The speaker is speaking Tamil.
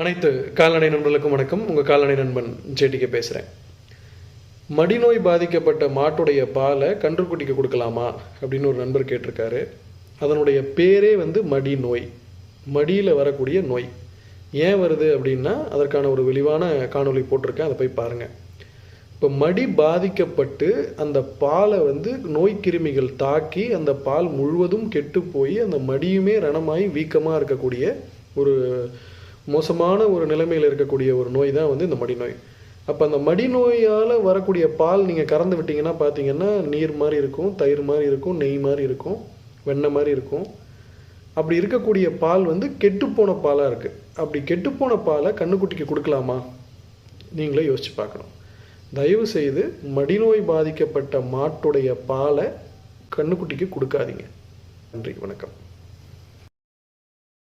அனைத்து கால்நடை நண்பர்களுக்கும் வணக்கம். உங்கள் கால்நடை நண்பன் ஜேடிகே பேசுகிறேன் மடிநோய் பாதிக்கப்பட்ட மாட்டுடைய பாலை கன்றுக்குட்டிக்கு கொடுக்கலாமா அப்படின்னு ஒரு நண்பர் கேட்டிருக்காரு. அதனுடைய பேரே வந்து மடி நோய் மடியில் வரக்கூடிய நோய். ஏன் வருது அப்படின்னா அதற்கான ஒரு விரிவான காணொளி போட்டிருக்கேன். அதை போய் பாருங்கள் இப்போ மடி பாதிக்கப்பட்டு அந்த பாலை வந்து நோய் கிருமிகள் தாக்கி அந்த பால் முழுவதும் கெட்டு போய் அந்த மடியுமே ரணமாகி வீக்கமாக இருக்கக்கூடிய ஒரு மோசமான ஒரு நிலைமையில் இருக்கக்கூடிய ஒரு நோய் தான் வந்து இந்த மடிநோய். அப்போ அந்த மடிநோயால் வரக்கூடிய பால் நீங்கள் கறந்து விட்டீங்கன்னா பார்த்தீங்கன்னா நீர் மாதிரி இருக்கும் தயிர் மாதிரி இருக்கும் நெய் மாதிரி இருக்கும் வெண்ணெய் மாதிரி இருக்கும். அப்படி இருக்கக்கூடிய பால் வந்து கெட்டுப்போன பாலாக இருக்குது அப்படி கெட்டுப்போன பாலை கண்ணுக்குட்டிக்கு கொடுக்கலாமா? நீங்களே யோசிச்சு பார்க்கணும். தயவு செய்து மடிநோய் பாதிக்கப்பட்ட மாட்டுடைய பாலை கண்ணுக்குட்டிக்கு கொடுக்காதீங்க. நன்றி வணக்கம்.